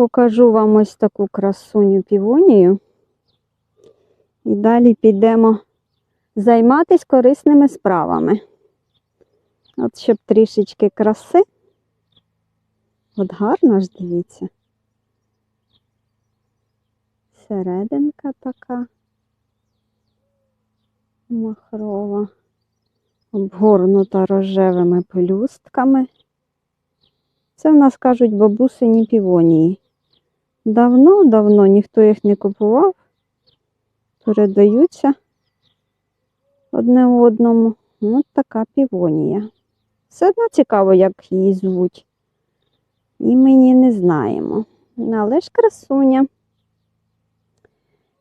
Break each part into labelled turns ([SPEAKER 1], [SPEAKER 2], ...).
[SPEAKER 1] покажу вам ось таку красуню півонію. І далі підемо займатися корисними справами. От щоб трішечки краси. От гарно ж дивіться. Серединка така махрова, обгорнута рожевими пелюстками. Це в нас кажуть бабусині півонії. Давно-давно ніхто їх не купував, передаються одне одному. Ось така півонія. Все одно цікаво, як її звуть. Імені не знаємо. Але ж красуня.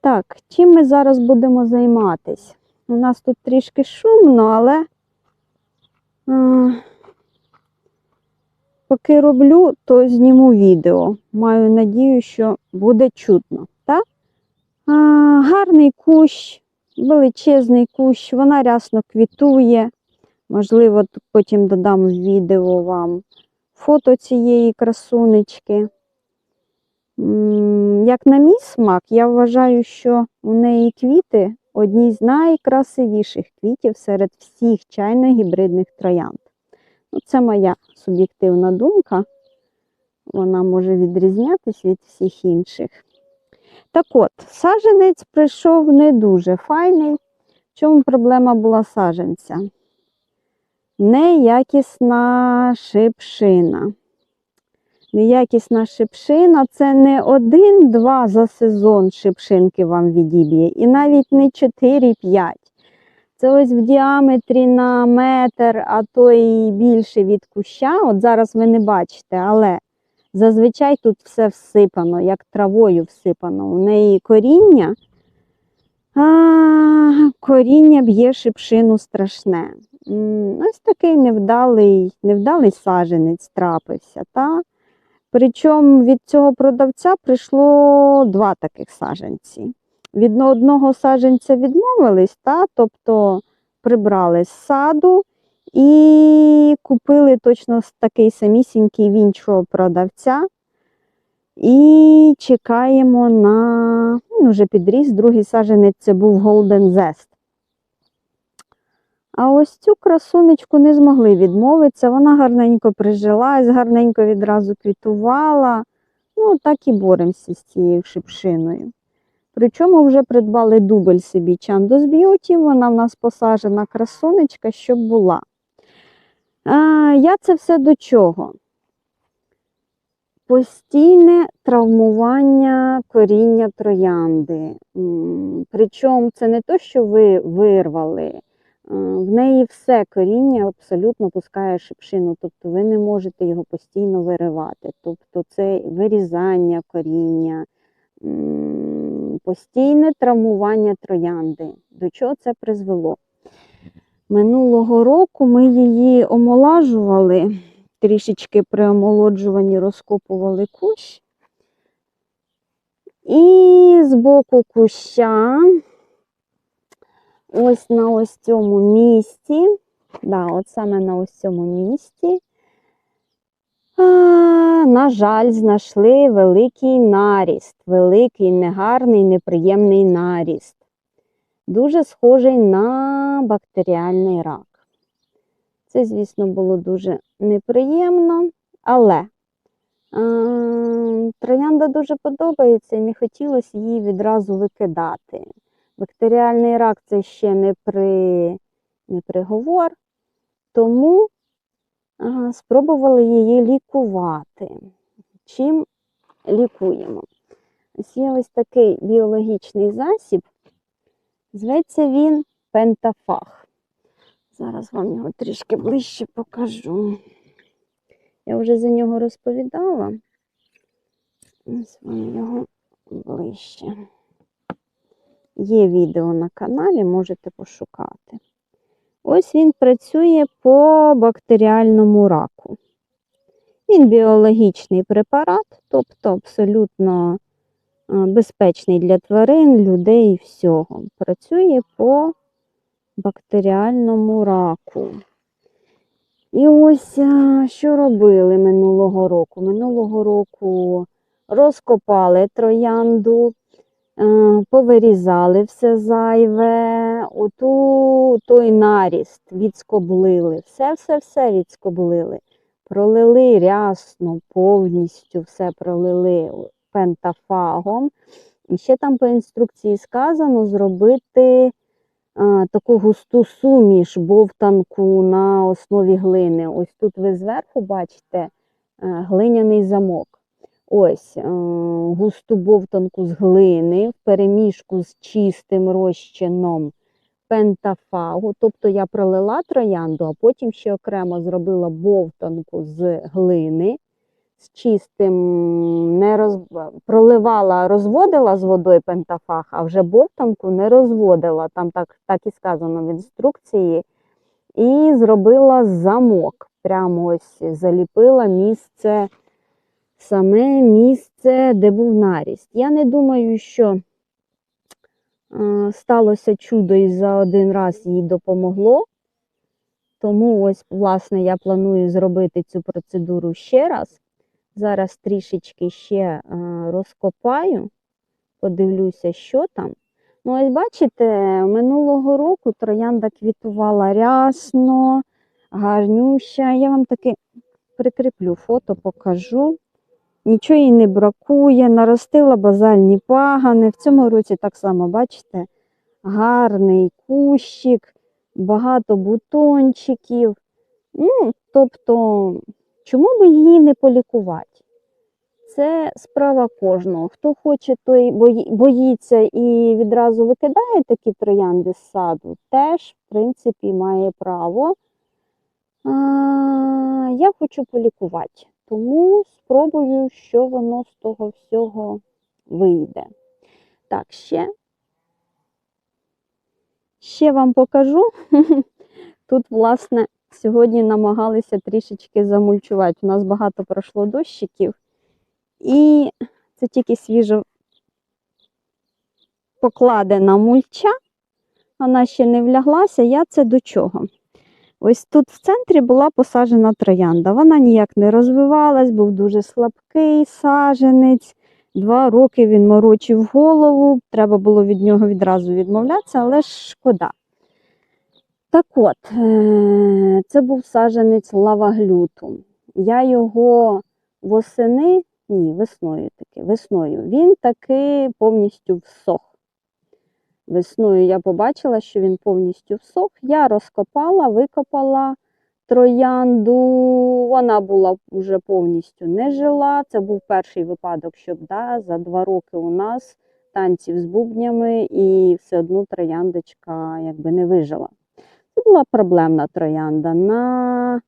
[SPEAKER 1] Так, чим ми зараз будемо займатися? У нас тут трішки шумно, але поки роблю, то зніму відео. Маю надію, що буде чутно. Так? А, гарний кущ, величезний кущ, вона рясно квітує. Можливо, потім додам в відео вам фото цієї красунечки. Як на мій смак, я вважаю, що у неї квіти одні з найкрасивіших квітів серед всіх чайно-гібридних троянд. Ну, це моя суб'єктивна думка. Вона може відрізнятися від всіх інших. Так от, саженець прийшов не дуже файний. В чому проблема була саженця? Неякісна шипшина. Неякісна шипшина це не один-два за сезон шипшинки вам відіб'є, і навіть не 4-5. Це ось в діаметрі на метр, а то і більше від куща. От зараз ви не бачите, але зазвичай тут все всипано, як травою всипано. У неї коріння, а, коріння б'є шипшину страшне. Ось такий невдалий, невдалий саженець трапився. Та? Причому від цього продавця прийшло два таких саженці. Від одного саженця відмовились, та? тобто прибрали з саду і купили точно такий самісінький в іншого продавця. І чекаємо на ну, вже підріс. Другий саженець це був Golden Zest. А ось цю красунечку не змогли відмовитися. Вона гарненько прижилась, гарненько відразу квітувала. Ну, так і боремося з цією шипшиною. Причому вже придбали дубль собі Chandos Beauty, вона в нас посаджена красунечка, щоб була. А, я це все до чого? Постійне травмування коріння троянди. Причому це не то, що ви вирвали. Е, В неї все коріння абсолютно пускає шипшину, тобто ви не можете його постійно виривати. Тобто це вирізання коріння, постійне травмування троянди. До чого це призвело? Минулого року ми її омолажували, трішечки при омолоджуванні розкопували кущ. І з боку куща, ось на ось цьому місці, да, от саме на ось цьому місці, а, на жаль, знайшли великий наріст, великий, негарний, неприємний наріст. Дуже схожий на бактеріальний рак. Це, звісно, було дуже неприємно, але е, троянда дуже подобається і не хотілося її відразу викидати. Бактеріальний рак це ще не, при, не приговор, тому спробували її лікувати. Чим лікуємо? Ось є ось такий біологічний засіб. Зветься він пентафаг. Зараз вам його трішки ближче покажу. Я вже за нього розповідала. Ось вам його ближче. Є відео на каналі, можете пошукати. Ось він працює по бактеріальному раку. Він біологічний препарат, тобто абсолютно е, безпечний для тварин, людей і всього. Працює по бактеріальному раку. І ось що робили минулого року. Минулого року розкопали троянду, е, повирізали все зайве, оту той наріст відскоблили, все-все-все відскоблили. Пролили рясно, повністю все пролили пентафагом. І ще там по інструкції сказано зробити а, таку густу суміш бовтанку на основі глини. Ось тут ви зверху бачите е, глиняний замок. Ось е, густу бовтанку з глини в переміжку з чистим розчином пентафагу. Тобто я пролила троянду, а потім ще окремо зробила бовтанку з глини. З чистим не роз... проливала, розводила з водою пентафаг, а вже бовтанку не розводила. Там так, так і сказано в інструкції. І зробила замок. Прямо ось заліпила місце, саме місце, де був наріст. Я не думаю, що е, сталося чудо і за один раз їй допомогло. Тому ось, власне, я планую зробити цю процедуру ще раз. Зараз трішечки ще е, розкопаю, подивлюся, що там. Ну, ось бачите, минулого року троянда квітувала рясно, гарнюща. Я вам таки прикріплю фото, покажу. Нічого їй не бракує, наростила базальні пагани. В цьому році так само, бачите, гарний кущик, багато бутончиків. Ну, тобто, чому би її не полікувати? Це справа кожного. Хто хоче, той боїться і відразу викидає такі троянди з саду, теж, в принципі, має право. А, я хочу полікувати, тому спробую, що воно з того всього вийде. Так, ще. Ще вам покажу. Тут, власне, сьогодні намагалися трішечки замульчувати. У нас багато пройшло дощиків. І це тільки свіжо покладена мульча, вона ще не вляглася. Я це до чого? Ось тут в центрі була посаджена троянда. Вона ніяк не розвивалась, був дуже слабкий саженець. Два роки він морочив голову, треба було від нього відразу відмовлятися, але шкода. Так от, е, це був саженець лаваглюту. Я його восени ні, весною таки. Весною. Він таки повністю всох. Весною я побачила, що він повністю всох. Я розкопала, викопала троянду. Вона була вже повністю не жила. Це був перший випадок, щоб да, за два роки у нас танців з бубнями, і все одно трояндочка якби не вижила. Це була проблемна троянда. На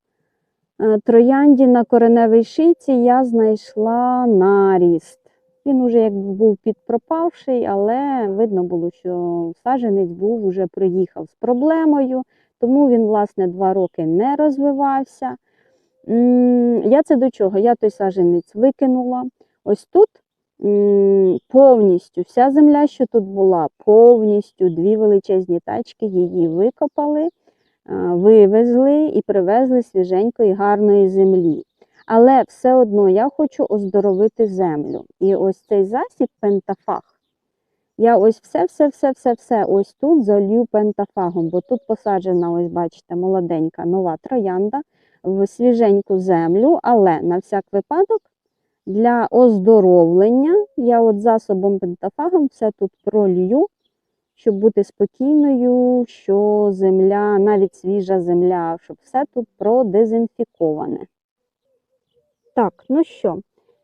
[SPEAKER 1] е, троянді на кореневій шийці я знайшла наріст. Він уже якби був підпропавший, але видно було, що саджанець був уже приїхав з проблемою, тому він, власне, два роки не розвивався. Я це до чого? Я той саджанець викинула. Ось тут повністю вся земля, що тут була, повністю дві величезні тачки її викопали, вивезли і привезли свіженької гарної землі. Але все одно я хочу оздоровити землю. І ось цей засіб пентафаг. Я ось все, все, все, все, все ось тут залью пентафагом, бо тут посаджена, ось бачите, молоденька нова троянда в свіженьку землю, але на всяк випадок для оздоровлення я от засобом пентафагом все тут пролью, щоб бути спокійною, що земля, навіть свіжа земля, щоб все тут продезінфіковане. Так, ну що,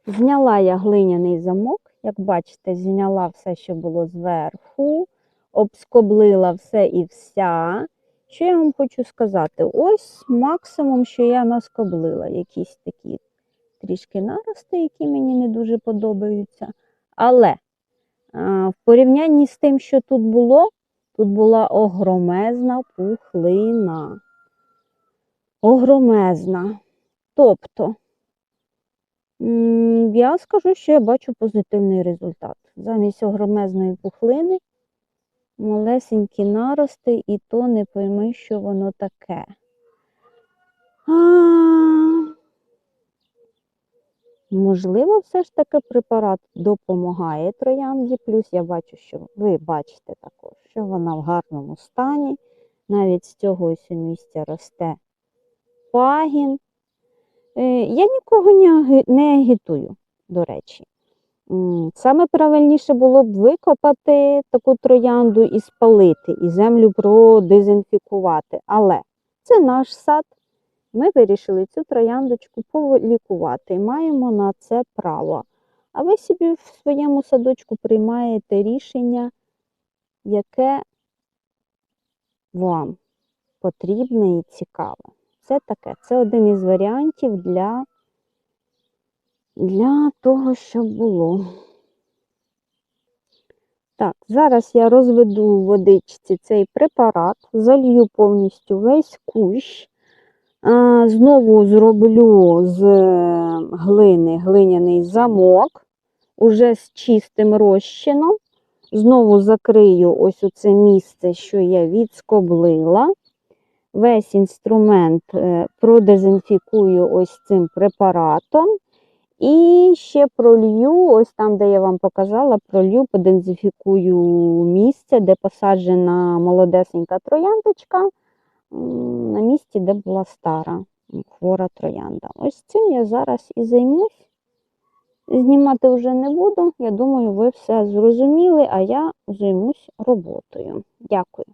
[SPEAKER 1] зняла я глиняний замок, як бачите, зняла все, що було зверху, обскоблила все і вся. Що я вам хочу сказати? Ось максимум, що я наскоблила, якісь такі трішки нарости, які мені не дуже подобаються. Але а, в порівнянні з тим, що тут було, тут була огромезна пухлина. Огромезна. Тобто, Я скажу, що я бачу позитивний результат. Замість огромезної пухлини малесенькі нарости, і то не пойми, що воно таке. А, Можливо, все ж таки препарат допомагає троянді. Плюс я бачу, що ви бачите також, що вона в гарному стані. Навіть з цього ось місця росте пагін. Е, Я нікого не агітую, до речі. Саме правильніше було б викопати таку троянду і спалити, і землю продезінфікувати. Але це наш сад. Ми вирішили цю трояндочку полікувати і маємо на це право. А ви собі в своєму садочку приймаєте рішення, яке вам потрібне і цікаве. Це таке. Це один із варіантів для, для того, щоб було. Так, зараз я розведу у водичці цей препарат, залью повністю весь кущ. Знову зроблю з е, глини глиняний замок, уже з чистим розчином. Знову закрию ось оце місце, що я відскоблила. Весь інструмент е, продезінфікую ось цим препаратом. І ще пролью, ось там, де я вам показала, пролью, подезінфікую місце, де посаджена молодесенька трояндочка, на місці, де була стара хвора троянда. Ось цим я зараз і займусь. Знімати вже не буду. Я думаю, ви все зрозуміли, а я займусь роботою. Дякую.